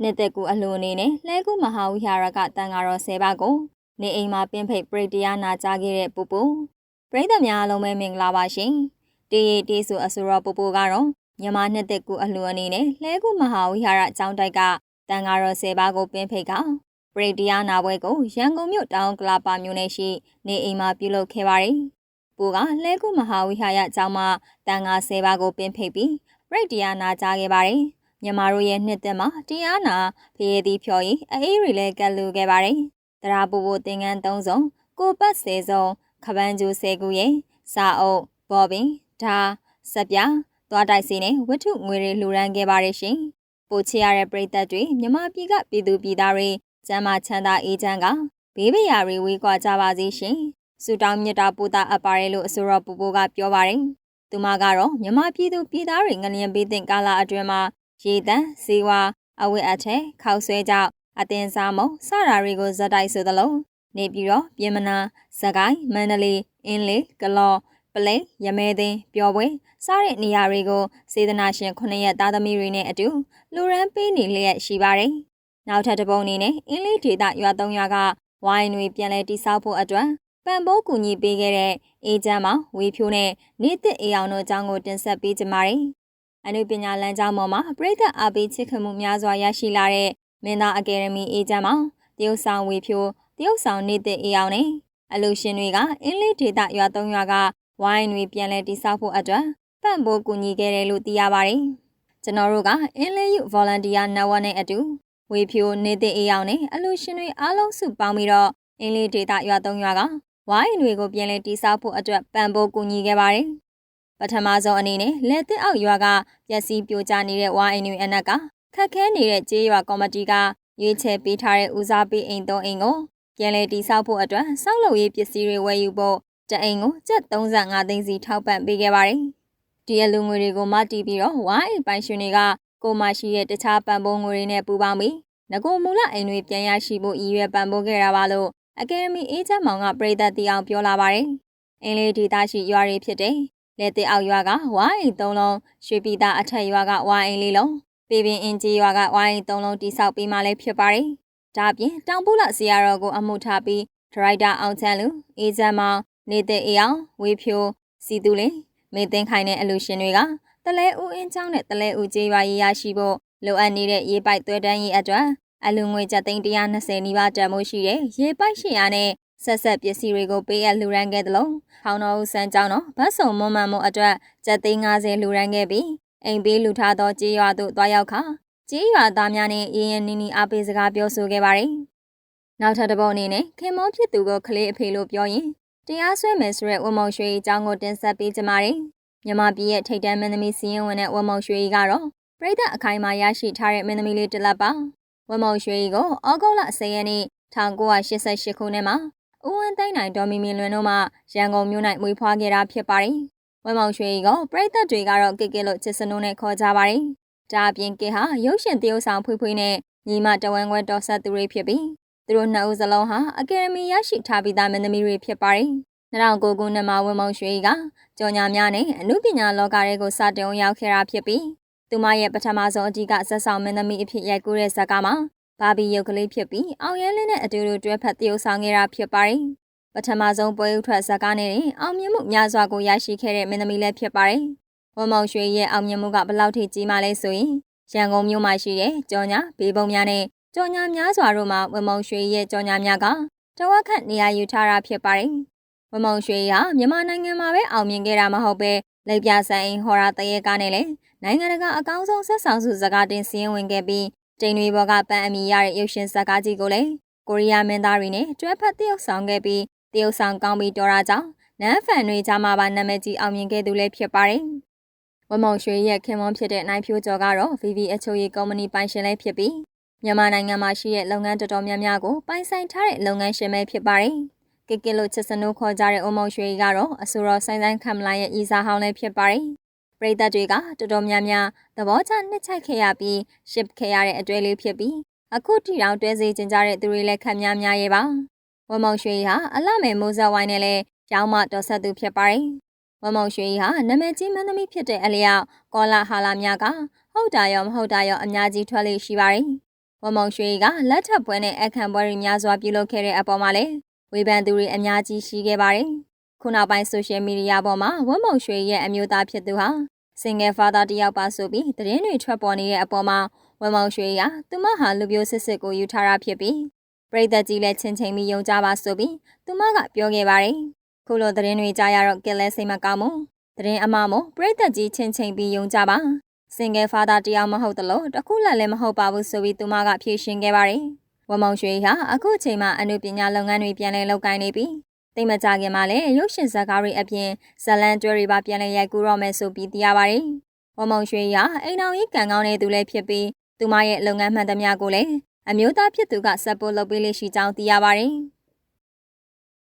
နှစ်သက်ကူအလှူအနေနဲ့လှဲကူမဟာဝိဟာရကတန်ဃာတော်၁၀ပါးကိုနေအိမ်မှာပင်ဖိတ်ပရိတရားနာကြားခဲ့တဲ့ပူပူပရိသတ်များအားလုံးပဲမင်္ဂလာပါရှင်တေးရီတေးဆိုအဆိုတော်ပူပူကတော့မြန်မာနှစ်သက်ကူအလှူအနေနဲ့လှဲကူမဟာဝိဟာရအကြောင်းတိုက်ကတန်ဃာတော်၁၀ပါးကိုပင်ဖိတ်ကပရိတရားနာပွဲကိုရန်ကုန်မြို့တောင်ကလာပါမြို့နယ်ရှိနေအိမ်မှာပြုလုပ်ခဲ့ပါတယ်ပူကလှဲကူမဟာဝိဟာရအကြောင်းမှာတန်ဃာ၁၀ပါးကိုပင်ဖိတ်ပြီးပရိတရားနာကြားခဲ့ပါတယ် မြမတို့ရဲ့နှစ်သက်မှာတရားနာဖရေသည်ဖြော်ရီအေးရီလည်းကတ်လူခဲ့ပါတယ်။တရာပူပူသင်္ကန်း၃စုံကိုပတ်၁၀စုံခပန်းကျူ၁၀ခုရဲ့စာအုပ်ဘော်ပင်ဓာစပြသွားတိုက်စီနဲ့ဝတ္ထုငွေတွေလှူဒန်းခဲ့ပါတယ်ရှင်။ပို့ချရတဲ့ပရိသတ်တွေမြမပြည်ကပြည်သူပြည်သားတွေကျမ်းမာချမ်းသာအေးချမ်းကဘေးပရာတွေဝေးကွာကြပါစေရှင်။ဆုတောင်းမြတ်တာပို့တာအပ်ပါတယ်လို့အဆိုတော်ပူပူကပြောပါတယ်။သူမကတော့မြမပြည်သူပြည်သားတွေငလျင်ပေးတဲ့ကာလအတွင်းမှာ ရေတံဇီဝအဝတ်အထည်ခောက်ဆွဲကြောက်အတင်စားမုံစတာတွေကိုဇက်တိုက်ဆိုသလိုနေပြီးတော့ပြင်မနာစကိုင်းမန္တလေးအင်းလေးကလောပလဲရမဲသိန်းပျော်ပွဲစားတဲ့နေရာတွေကိုစေတနာရှင်ခုနှစ်ရက်သားသမီးတွေနဲ့အတူလူရန်ပေးနေလျက်ရှိပါတယ်။နောက်ထပ်တစ်ပုံအနေနဲ့အင်းလေးဒေသရွာသုံးရွာကဝိုင်းတွေပြန်လဲတိစောက်ဖို့အတွက်ပံပိုးကူညီပေးခဲ့တဲ့အေဂျင့်မောင်ဝေဖြိုးနဲ့နေသစ်အေအောင်တို့အကြောင်းကိုတင်ဆက်ပေးကြပါမယ်။ အနုပညာလမ်းကြောင်းပေါ်မှာပြည်သက်အားပေးချစ်ခင်မှုများစွာရရှိလာတဲ့မင်းသားအကယ်ဒမီအေဂျင့်မှာတရုတ်ဆောင်ဝေဖြိုးတရုတ်ဆောင်နေတဲ့အေအောင်နဲ့အလူရှင်တွေကအင်းလေးဒေသရွာသုံးရွာကဝိုင်းတွေပြန်လည်တိစောက်ဖို့အတွက်ပံ့ပိုးကူညီခဲ့တယ်လို့သိရပါတယ်။ကျွန်တော်တို့ကအင်းလေးယူ volunteer network နဲ့အတူဝေဖြိုးနေတဲ့အေအောင်နဲ့အလူရှင်တွေအားလုံးစုပေါင်းပြီးတော့အင်းလေးဒေသရွာသုံးရွာကဝိုင်းတွေကိုပြန်လည်တိစောက်ဖို့အတွက်ပံ့ပိုးကူညီခဲ့ပါတယ်။ ပထမဆုံးအနေနဲ့လက်သစ်အောက်ရွာကပျက်စီးပြိုကျနေတဲ့ဝါအိမ်တွေအနက်ကခက်ခဲနေတဲ့ကျေးရွာကော်မတီကရွေးချယ်ပေးထားတဲ့ဦးစားပေးအိမ်သုံးအိမ်ကိုပြန်လည်တည်ဆောက်ဖို့အတွက်စောက်လုပ်ရေးပစ္စည်းတွေဝယ်ယူဖို့တအိမ်ကိုကျပ်35သိန်းစီထောက်ပံ့ပေးခဲ့ပါတယ်။ဒီအလူငွေတွေကိုမတီးပြီးတော့ဝါအိမ်ပိုင်ရှင်တွေကကိုမရှိတဲ့တခြားပံ့ပိုးငွေတွေနဲ့ပူးပေါင်းပြီးငကိုမူလအိမ်တွေပြန်ရရှိဖို့ရည်ရွယ်ပံ့ပိုးခဲ့တာပါလို့အကယ်ဒမီအေးချမ်းမောင်ကပြည်သက်တီအောင်ပြောလာပါတယ်။အင်းလေးဒေသရှိရွာတွေဖြစ်တဲ့ လက်သေးအောက်ရွာကဝိုင်းအိမ်၃လုံးရွှေပြည်သားအထက်ရွာကဝိုင်းအိမ်၄လုံးပြည်ပင်အင်ကြီးရွာကဝိုင်းအိမ်၃လုံးတိဆောက်ပြီးမှလည်းဖြစ်ပါတယ်။ဒါပြင်တောင်ပုလစီယာတော်ကိုအမှုထားပြီးဒရိုက်တာအောင်ချမ်းလူအေဂျင့်မောင်နေတဲ့အေအောင်ဝေဖြိုးစီသူလင်မေသိန်းခိုင်တဲ့အလူရှင်တွေကတလဲဦးအင်းချောင်းနဲ့တလဲဦးကျေးရွာရေးရရှိဖို့လိုအပ်နေတဲ့ရေပိုက်သွဲတန်းရေးအတွက်အလူငွေကျပ်သိန်း120နီးပါးတန်မိုးရှိတဲ့ရေပိုက်ရှင်ရနဲ့ ဆက်ဆက်ပစ္စည်းတွေကိုပေးအပ်လှူဒန်းခဲ့သလိုခေါင်းတော်ဦးစန်းကျောင်းတော်ဗတ်စုံမွန်မှန်မှုအတွက်ကျပ်သိန်း90လှူဒန်းခဲ့ပြီးအိမ်ပေးလူထားသောကြေးရွာသို့တွားရောက်ခါကြေးရွာသားများနဲ့ရင်းရင်းနှီးနှီးအားပေးစကားပြောဆိုခဲ့ပါတယ်။နောက်ထပ်တစ်ပုဒ်အနေနဲ့ခင်မောဖြစ်သူကိုကလေးအဖေလို့ပြောရင်တရားစွဲမယ်ဆိုတဲ့ဝမုံရွှေအကြောင်းကိုတင်ဆက်ပေးကြပါမယ်။မြမပြည်ရဲ့ထိတ်တန်းမင်းသမီးစီရင်ဝင်တဲ့ဝမုံရွှေကတော့ပြည်သက်အခိုင်အမာရရှိထားတဲ့မင်းသမီးလေးတစ်လက်ပါ။ဝမုံရွှေကိုဩဂုတ်လ10ရက်နေ့1988ခုနှစ်မှာ ဦးဝင်းသိန်းနိုင်ဒေါ်မီမီလွင်တို့မှရန်ကုန်မြို့၌မွေးဖွားခဲ့တာဖြစ်ပါတယ်။ဝင်းမောင်ရွှေကပရိသတ်တွေကတော့ကေကေလို့ချစ်စနိုးနဲ့ခေါ်ကြပါတယ်။ဒါအပြင်ကေဟာရုပ်ရှင်တရုပ်ဆောင်ဖွေးဖွေးနဲ့ညီမတဝန်းခွဲတော်ဆက်သူတွေဖြစ်ပြီးသူတို့နှစ်ဦးစလုံးဟာအကယ်ဒမီရရှိထားပြီးသားမင်းသမီးတွေဖြစ်ပါတယ်။2009ခုနှစ်မှာဝင်းမောင်ရွှေကကြော်ညာများနဲ့အမှုပညာလောကတွေကိုစတင်ရောက်ခဲ့တာဖြစ်ပြီးသူမရဲ့ပထမဆုံးအဓိကဇက်ဆောင်မင်းသမီးအဖြစ်ရိုက်ကူးတဲ့ဇာတ်ကားမှာ ဘာဘီရုပ်ကလေးဖြစ်ပြီးအောင်ရဲလင်းနဲ့အတူတူတွဲဖက်တရုပ်ဆောင်ခဲ့တာဖြစ်ပါတယ်။ပထမဆုံးပွဲဥထွက်ဇာတ်ကားနဲ့အောင်မြင်မှုများစွာကိုရရှိခဲ့တဲ့မင်းသမီးလည်းဖြစ်ပါတယ်။ဝမောင်ရွှေရဲ့အောင်မြင်မှုကဘလောက်ထိကြီးမားလဲဆိုရင်ရန်ကုန်မြို့မှာရှိတဲ့ကြော်ညာဘေးပုံများနဲ့ကြော်ညာများစွာတို့မှာဝမောင်ရွှေရဲ့ကြော်ညာများကတဝက်ခန့်နေရာယူထားတာဖြစ်ပါတယ်။ဝမောင်ရွှေဟာမြန်မာနိုင်ငံမှာပဲအောင်မြင်ခဲ့တာမဟုတ်ပဲလက်ပြဆိုင်ဟော်ရာတရေကားနဲ့လည်းနိုင်ငံတကာအကောင်းဆုံးဆက်ဆောင်စုစကားတင်စည်းဝင်ခဲ့ပြီး တိမ်တွေဘောကပန်းအမီရတဲ့ရုပ်ရှင်ဇာတ်ကားကြီးကိုလည်းကိုရီးယားမင်းသားတွေနဲ့တွဲဖက်တရုပ်ဆောင်ခဲ့ပြီးတရုပ်ဆောင်ကောင်းပြီးတော်တာကြောင့်နန်းဖန်တွေကြားမှာပါနာမည်ကြီးအောင်မြင်ခဲ့သူလည်းဖြစ်ပါတယ်။ဝမောင်ရွှေရဲ့ခင်မွန်းဖြစ်တဲ့နိုင်ဖြိုးကျော်ကတော့ VV အချိုရည်ကုမ္ပဏီပိုင်ရှင်လည်းဖြစ်ပြီးမြန်မာနိုင်ငံမှာရှိတဲ့လုပ်ငန်းတော်တော်များများကိုပိုင်ဆိုင်ထားတဲ့လုပ်ငန်းရှင်ပဲဖြစ်ပါတယ်။ကစ်ကစ်လို့ချစ်စနိုးခေါ်ကြတဲ့ဝမောင်ရွှေကတော့အဆိုတော်ဆိုင်ဆိုင်ခံမလာရဲ့ဤစားဟောင်းလည်းဖြစ်ပါတယ်။ ပရိသတ်တွေကတော်တော်များများသဘောချနှစ်ချိုက်ခဲ့ရပြီးရှစ်ခဲ့ရတဲ့အတွေ့လေးဖြစ်ပြီးအခုထိတောင်တွဲစေကျင်ကြတဲ့သူတွေလည်းခံများများရဲ့ပါဝမောင်ရွှေဟာအလှမယ်မိုးဆက်ဝိုင်းနဲ့လည်းရောင်းမတော်ဆက်သူဖြစ်ပါတယ်ဝမောင်ရွှေဟာနာမည်ကြီးမင်းသမီးဖြစ်တဲ့အလျောက်ကောလာဟာလာများကဟုတ်တာရောမဟုတ်တာရောအများကြီးထွက်လေရှိပါတယ်ဝမုံရွှေကလက်ထပ်ပွဲနဲ့အခမ်းပွဲတွေများစွာပြုလုပ်ခဲ့တဲ့အပေါ်မှာလည်းဝေဖန်သူတွေအများကြီးရှိခဲ့ပါတယ်။ ခုနောက်ပိုင်းဆိုရှယ်မီဒီယာပေါ်မှာဝမုံရွှေရဲ့အမျိုးသားဖြစ်သူဟာ single father တယောက်ပါဆိုပြီးသတင်းတွေထွက်ပေါ်နေတဲ့အပေါ်မှာဝမုံရွှေကသူမဟာလူမျိုးစစ်စစ်ကိုယူထားတာဖြစ်ပြီးပရိသတ်ကြီးလည်းချင်းချင်းပြီးယုံကြပါဆိုပြီးသူမကပြောခဲ့ပါတယ်။ခုလိုသတင်းတွေကြားရတော့ကဲလဲစိတ်မကောင်းဘူး။သတင်းအမမို့ပရိသတ်ကြီးချင်းချင်းပြီးယုံကြပါ။ single father တယောက်မဟုတ်တလို့တခုလက်လည်းမဟုတ်ပါဘူးဆိုပြီးသူမကဖြေရှင်းခဲ့ပါတယ်။ဝမုံရွှေဟာအခုချိန်မှာအနုပညာလုပ်ငန်းတွေပြန်လည်လုပ်ကိုင်နေပြီး တိတ်မကြခင်မှာလည်းရုပ်ရှင်ဇာတ်ကားတွေအပြင်ဇလန်တွဲတွေပါပြန်လည်ရိုက်ကူးတော့မယ်ဆိုပြီးသိရပါတယ်။ဝမုံရွှေဟာအိမ်တော်ကြီးကံကောင်းတဲ့သူလည်းဖြစ်ပြီးသူမရဲ့လုပ်ငန်းမှန်သမျှကိုလည်းအမျိုးသားဖြစ်သူကစပ်ပို့လုပ်ပေးလိရှိကြောင်းသိရပါတယ်။